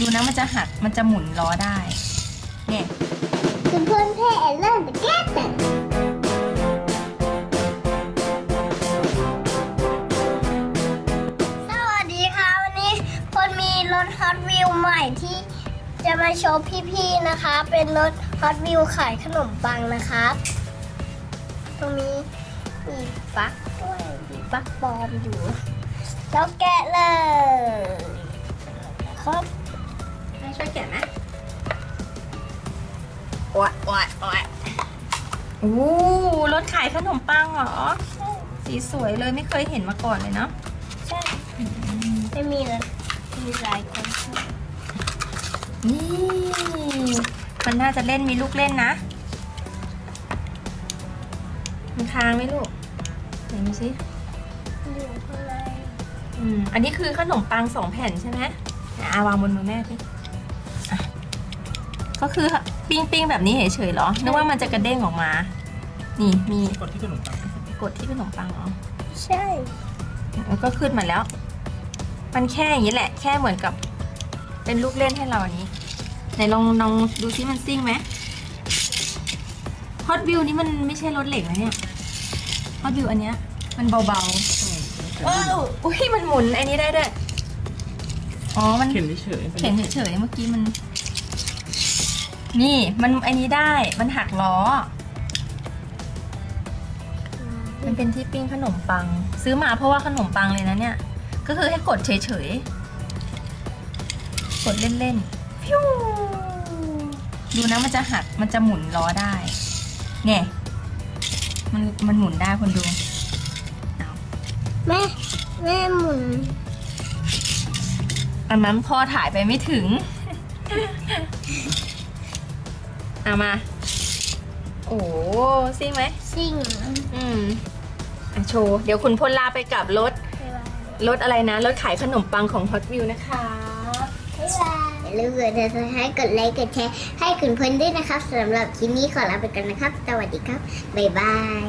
ดูนะมันจะหักมันจะหมุนล้อได้ เนี่ยคุณเพื่อนเพ่เริ่มจะแก้แต่สวัสดีค่ะวันนี้พลมีรถฮอตวิวใหม่ที่จะมาโชว์พี่ๆนะคะ เป็นรถฮอตวิวขายขนมปังนะครับตรงนี้มีปลั๊กด้วยมีปลั๊กปลอมอยู่แล้วแกะเลยครับ อ๊ยโอ๊ยโอ๊ยโอ้รถขายขนมปังเหรอ สีสวยเลยไม่เคยเห็นมาก่อนเลยเนาะใช่ไม่มีเลยมีหลายคนนี่มันน่าจะเล่นมีลูกเล่นนะ มันค้างไหมลูกไหนดูสิอยู่ข้างในอืมอันนี้คือขนมปังสองแผ่นใช่ไหมอะอาวางบนมือแม่สิอะ ก็คือปิ้งปิ้งๆแบบนี้เฉยๆเหรอ นึกว่ามันจะกระเด้งออกมา นี่มีกดที่ขนมปังกดที่ขนมปังเหรอ ใช่แล้วก็ขึ้นมาแล้ว มันแค่อย่างนี้แหละ แค่เหมือนกับ เป็นลูกเล่นให้เราอันนี้ไหนลองลองดูซิมันซิ่งไหมฮอตวิวนี้มันไม่ใช่รถเหล็กนะเนี่ยฮอตวิวอันเนี้ย มันเบาๆว้าวอุ้ยมันหมุนอันนี้ได้ด้วยอ๋อมันเข็นเฉยๆเข็นเฉยๆเมื่อกี้มัน นี่มันอันนี้ได้มันหักล้อ มันเป็นที่ปิ้งขนมปัง ซื้อมาเพราะว่าขนมปังเลยนะเนี่ย ก็คือให้กดเฉยๆ กดเล่นๆพิ้วดูนะมันจะหักมันจะหมุนล้อได้ เนี่ย มันมันหมุนได้คนดูแม่แม่หมุนอันนั้นพ่อถ่ายไปไม่ถึง เอามา โอ้ซิ่งไหม ซิ่งอืมอะโชว์ เดี๋ยวคุณพลลาไปกับรถ รถอะไรนะ รถขายขนมปังของ Hot Wheel นะคะ บ๊ายบายอย่าลืมกดติดตามให้กดไลค์กดแชร์ให้คุณเพื่อนด้วยนะครับสำหรับคลิปนี้ขอลาไปก่อนนะครับ สวัสดีครับ บ๊ายบาย